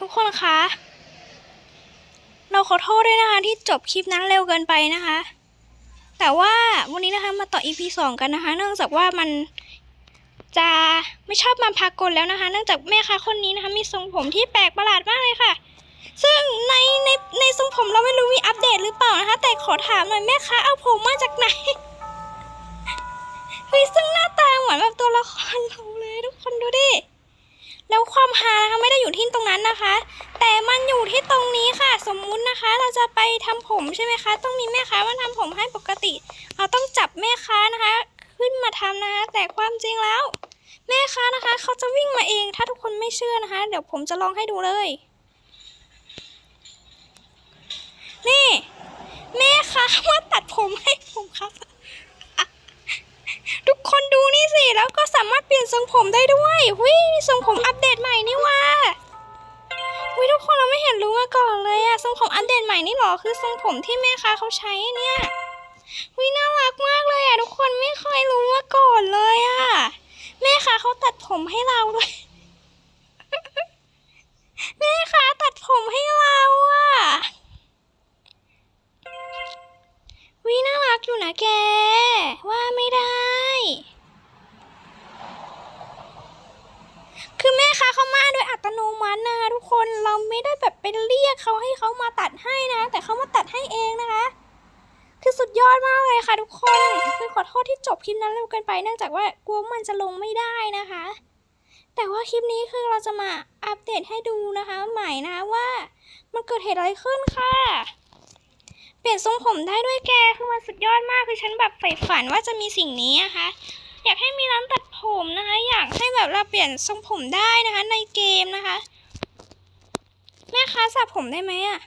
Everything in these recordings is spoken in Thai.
ทุกคนคะ เราขอโทษด้วยนะคะที่จบคลิปนั้นเร็วเกินไปนะคะ แต่ว่าวันนี้นะคะมาต่อ EP สองกันนะคะ เนื่องจากว่ามันจะไม่ชอบมาพากลแล้วนะคะ เนื่องจากแม่ค้าคนนี้นะคะ มีทรงผมที่แปลกประหลาดมากเลยค่ะ ซึ่งในในในทรงผมเราไม่รู้มีอัปเดตหรือเปล่านะคะ แต่ขอถามหน่อยแม่ค้าเอาผมมาจากไหนเฮ้ยซึ่งหน้าตาเหมือนแบบตัวละครเราเลยทุกคนดูดิ แล้วความฮานะคะไม่ได้อยู่ที่ตรงนั้นนะคะ แต่มันอยู่ที่ตรงนี้ค่ะ สมมุตินะคะ เราจะไปทำผมใช่ไหมคะ ต้องมีแม่ค้ามาทำผมให้ปกติ เราต้องจับแม่ค้านะคะ ขึ้นมาทำนะคะ แต่ความจริงแล้ว แม่ค้านะคะ เขาจะวิ่งมาเอง ถ้าทุกคนไม่เชื่อนะคะ เดี๋ยวผมจะลองให้ดูเลย นี่ แม่ค้ามาตัดผมให้ผมครับ ทุกคนดูนี่สิแล้วก็สามารถเปลี่ยนทรงผมได้ด้วยหุยทรงผมอัปเดตใหม่นี่ว่าหุยทุกคนเราไม่เห็นรู้มาก่อนเลยอะทรงผมอัปเดตใหม่นี่หรอคือทรงผมที่แม่ค้าเขาใช้เนี่ยหุยน่ารักมากเลยอะทุกคนไม่เคยรู้มาก่อนเลยอะแม่ค้าเขาตัดผมให้เราด้วยแม่ค้าตัดผมให้เราอะวิน่ารักอยู่นะแก ว่าไม่ได้ คือแม่ค้าเขามาโดยอัตโนมัตินะคะทุกคนเราไม่ได้แบบไปเรียกเขาให้เขามาตัดให้นะ แต่เขามาตัดให้เองนะคะ คือสุดยอดมากเลยค่ะ ทุกคนคือขอโทษที่จบคลิปนั้นเร็วเกินไปเนื่องจากว่ากลัวมันจะลงไม่ได้นะคะ แต่ว่าคลิปนี้คือเราจะมาอัปเดตให้ดูนะคะ ใหม่นะคะว่ามันเกิดเหตุอะไรขึ้นค่ะเปลี่ยนทรงผมได้ด้วยแกคือมันสุดยอดมากคือฉันแบบใฝ่ฝันว่าจะมีสิ่งนี้นะคะ อยากให้มีร้านตัดผมนะคะ อยากให้แบบเราเปลี่ยนทรงผมได้นะคะ ในเกมนะคะ แม่ค้าสระผมได้ไหมอะ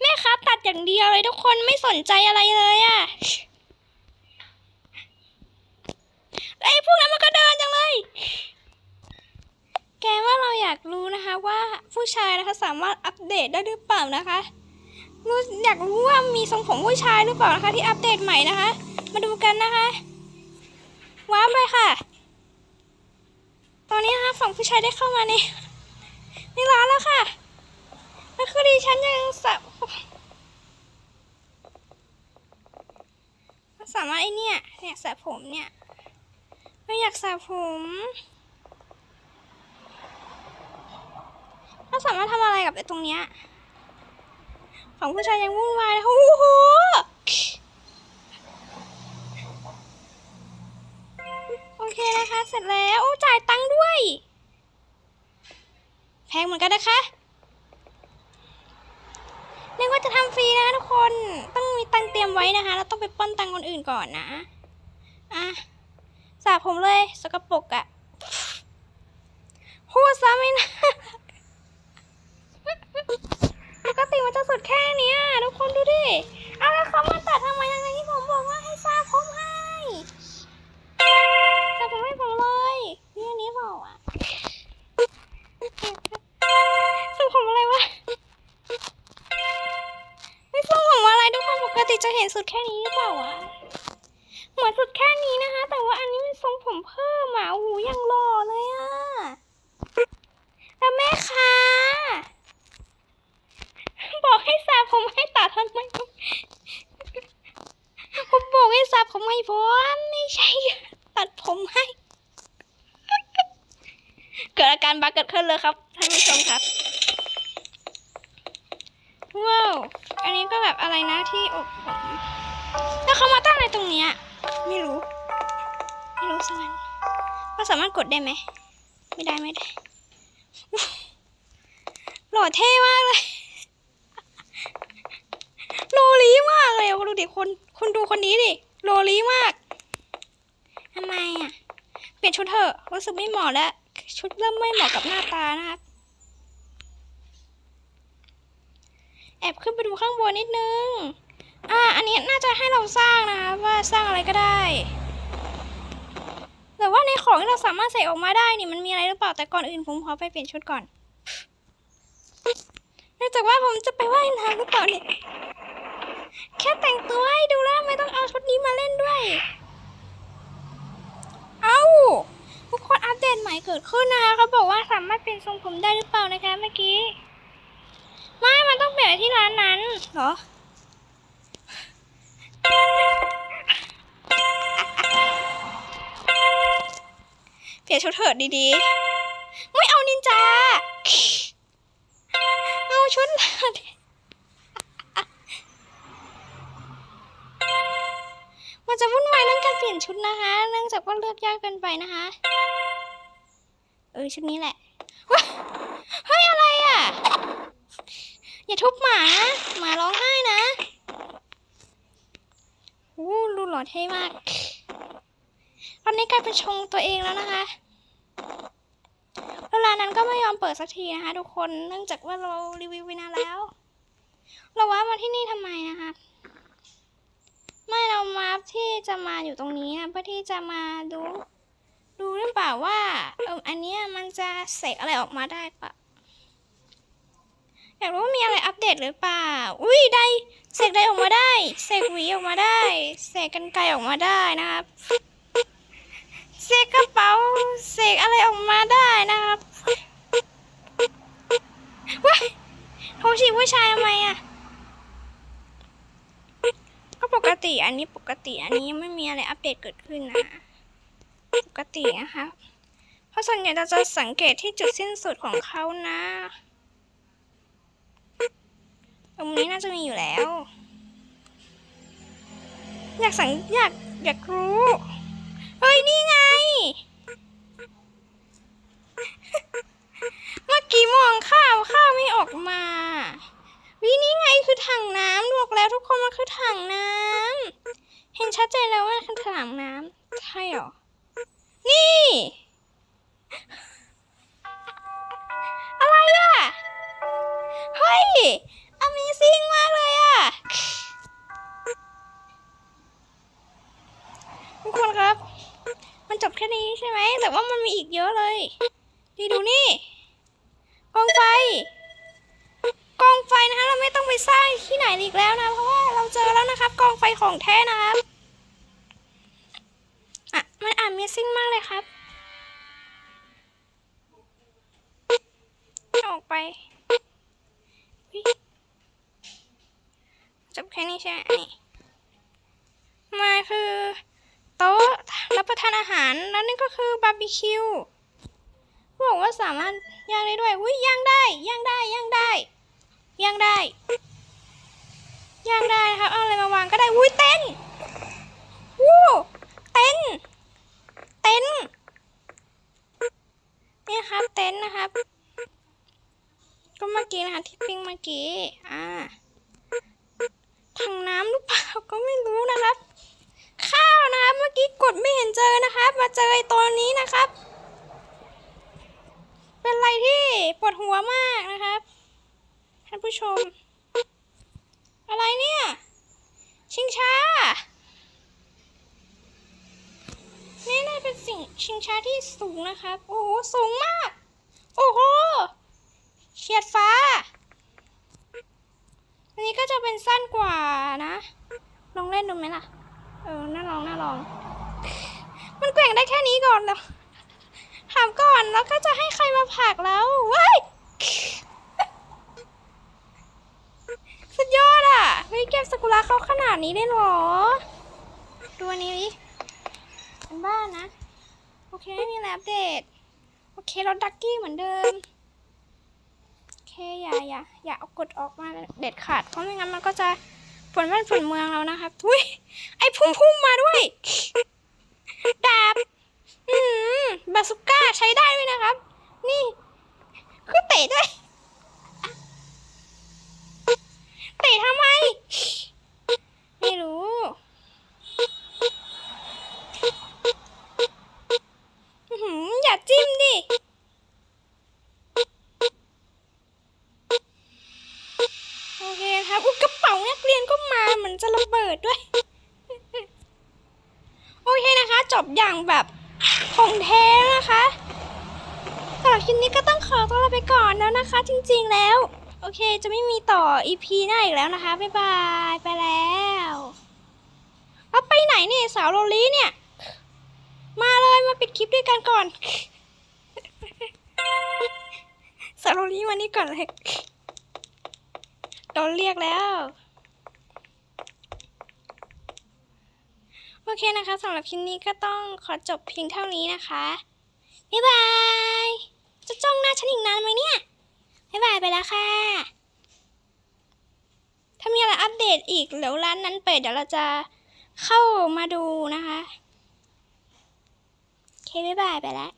แม่ค้าตัดอย่างเดียวเลยทุกคนไม่สนใจอะไรเลยอะไอ้พวกนั้นมันก็เดินจังเลย แกว่าเราอยากรู้นะคะว่าผู้ชายนะคะสามารถอัปเดตได้หรือเปล่านะคะรู้อยากรู้ว่ามีทรงผมผู้ชายหรือเปล่านะคะที่อัปเดตใหม่นะคะ มาดูกันนะคะ ว้าวเลยค่ะ ตอนนี้นะคะฝั่งผู้ชายได้เข้ามาในในร้านแล้วค่ะแล้วคือดิฉันยังสระสามารถไอเนี่ยเนี่ยสระผมเนี่ยเราอยากสระผมเราสามารถทำอะไรกับไอ้ตรงเนี้ยของผู้ชายยังวุ่นวายนะโอ้โห โอ เคนะคะ เสร็จแล้วโอ้จ่ายตังค์ด้วย แพงเหมือนกันนะคะนึกว่าจะทำฟรีนะทุกคนต้องมีตังค์เตรียมไว้นะคะแล้วต้องไปปล้นตังค์คนอื่นก่อนนะอะสระผมเลยสกปรกอะพูดซะไม่นะปกติมันจะสุดแค่เนี้ยทุกคนดูดิ ติจะเห็นสุดแค่นี้หรือเปล่าวะเหมือนสุดแค่นี้นะคะ แต่ว่าอันนี้เป็นทรงผมเพิ่มอะโอ้โหยังหล่อเลยอะแล้วแม่ค้าบอกให้สาผมให้ตัดทำไมผมบอกให้สาผมให้ผมไม่ใช่ ตัดผมให้ เกิดอาการบักเกิดขึ้นเลยครับท่านผู้ชมครับ ว้าว อันนี้ก็แบบอะไรนะที่อบผมแล้วเขามาตั้งอะไรตรงเนี้ยไม่รู้ ไม่รู้สักงั้นเราสามารถกดได้ไหม ไม่ได้ไม่ได้ หล่อเท่มากเลยโลลีมากเลยดูดิคนคนดูคนนี้ดิโลลีมากทำไมอะ เปลี่ยนชุดเถอะรู้สึกไม่เหมาะแล้ว ชุดเริ่มไม่เหมาะกับหน้าตานะครับ แอบขึ้นไปดูข้างบนนิดนึง อ่า อันนี้น่าจะให้เราสร้างนะคะว่าสร้างอะไรก็ได้ แต่ว่าในของที่เราสามารถใส่ออกมาได้นี่มันมีอะไรหรือเปล่า แต่ก่อนอื่นผมขอไปเปลี่ยนชุดก่อนเนื่องจากว่าผมจะไปว่ายน้ำหรือเปล่าเนี่ย แค่แต่งตัวให้ดูแล้วไม่ต้องเอาชุดนี้มาเล่นด้วย เอาทุกคนอัปเดตใหม่เกิดขึ้นนะคะเขาบอกว่าสามารถเปลี่ยนทรงผมได้หรือเปล่านะคะเมื่อกี้ ไม่ มันต้องเปลี่ยนที่ร้านนั้นเหรอเปลี่ยนชุดเถิดดีๆ ไม่เอานินจา เอาชุดลักมันจะวุ่นวายเรื่องการเปลี่ยนชุดนะคะ เนื่องจากว่าเลือกยากเกินไปนะคะ เออชุดนี้แหละว้าเฮ้ยอะไรอะ อย่าทุบหมานะหมาร้องไห้นะอู้รูหล่อเท่มาก ตอนนี้กลายเป็นชงตัวเองแล้วนะคะแล้วร้านนั้นก็ไม่ยอมเปิดสักทีนะคะ ทุกคน เนื่องจากว่าเรารีวิวไปนานแล้ว เราว่ามาที่นี่ทำไมนะคะไม่เรามาที่จะมาอยู่ตรงนี้นะเพื่อที่จะมาดู ดูหรือเปล่าว่าเอออันนี้มันจะเสกอะไรออกมาได้ปะ อยากรู้ว่ามีอะไรอัปเดตหรือเปล่า อุ้ยได้เสกได้ออกมาได้เสกหวีออกมาได้เสกกันไกออกมาได้นะครับเสกกระเป๋าเสกอะไรออกมาได้นะครับว้าโทรชีผู้ชายทำไมอะก็ปกติอันนี้ปกติอันนี้ยังไม่มีอะไรอัปเดตเกิดขึ้นนะปกตินะคะเพราะส่วนใหญ่เราจะสังเกตที่จุดสิ้นสุดของเขานะ รงนี้น่าจะมีอยู่แล้ว อยากสังอยากอยากรู้ เฮ้ย นี่ไง เมื่อกี้มองข้าวข้าวไม่ออกมาวินี่ไงคือถังน้ำบอกแล้วทุกคนมันคือถังน้ำเห็นชัดเจนแล้วว่าคือถังน้ำใช่หรอ นี่ อะไรอะเฮ้ย Amazing มากเลยอะ ทุกคนครับ มันจบแค่นี้ใช่ไหม แต่ว่ามันมีอีกเยอะเลย นี่ดูนี่ กองไฟ กองไฟนะคะ เราไม่ต้องไปสร้างที่ไหนอีกแล้วนะ เพราะว่าเราเจอแล้วนะครับ กองไฟของแท้นะครับ อะ มัน Amazing มากเลยครับ ออกไปอุ๊ย จบแค่นี้ใช่ไหมนี่มาคือโต๊ะรับประทานอาหาร แล้วนี่ก็คือบาร์บีคิวบอกว่าสามารถย่างได้ด้วยอุ้ยย่างได้ย่างได้ย่างได้ย่างได้ย่างได้นะครับ เอาอะไรมาวางก็ได้อุ้ยเต้นวู้เต้นเต้นนี่ครับเต้นนะครับ ก็เมื่อกี้นะคะที่ปิ้งเมื่อกี้อ่าถังน้ำหรือเปล่าก็ไม่รู้นะครับ ข้าวนะครับ เมื่อกี้กดไม่เห็นเจอนะครับ มาเจอไอ้ตัวนี้นะครับ เป็นอะไรที่ปวดหัวมากนะครับ ท่านผู้ชม อะไรเนี่ย ชิงช้า นี่น่าเป็นสิ่งชิงช้าที่สูงนะครับ โอ้โห สูงมาก โอ้โห เฉียดฟ้า อันนี้ก็จะเป็นสั้นกว่านะ ลองเล่นดูไหมล่ะ เออ น่าลอง น่าลอง แกว่งได้แค่นี้ก่อนแล้วถามก่อนแล้วก็จะให้ใครมาผักแล้วว้ายสุดยอดอะเฮ้ยเก็บสกุระเขาขนาดนี้ได้หรอ ดูอันนี้ดิเป็นบ้านนะ โอเคไม่มีอะไรอัปเดต โอเครถดักกี้เหมือนเดิม โอเค อย่าอย่าอย่าเอากดออกมาเด็ดขาด เพราะไม่งั้นมันก็จะฝนบ้านฝนเมืองเรานะคะทุยไอ้พุ่มพุ่มมาด้วยาสุก้าใช้ได้ด้วยนะครับ นี่คือเตะด้วยเตะทำไม ไม่รู้ อย่าจิ้มดิ โอเคครับอุกระเป๋านักเรียนก็มาเหมือนจะระเบิดด้วย โอเคนะคะ จบอย่างแบบ ของแท้นะคะสำหรับคลิปนี้ก็ต้องขอตัวลาไปก่อนแล้วนะคะ จริงๆแล้ว โอเค จะไม่มีต่อ EP หน้าอีกแล้วนะคะ บ๊ายบาย ไปแล้วเอาไปไหนเนี่ย สาวโรลี่เนี่ย มาเลยมาปิดคลิปด้วยกันก่อนสาวโลลี่มานี่ก่อนเลยโดนเรียกแล้ว โอเคนะคะสำหรับคลิปนี้ก็ต้องขอจบเพียงเท่านี้นะคะ บ๊ายบาย จะจ้องหน้าฉันอีกนานไหมเนี่ย บ๊ายบายไปแล้วค่ะ ถ้ามีอะไรอัปเดตอีกเดี๋ยวร้านนั้นเปิดเดี๋ยวเราจะเข้ามาดูนะคะ โอเค บ๊ายบายไปแล้ว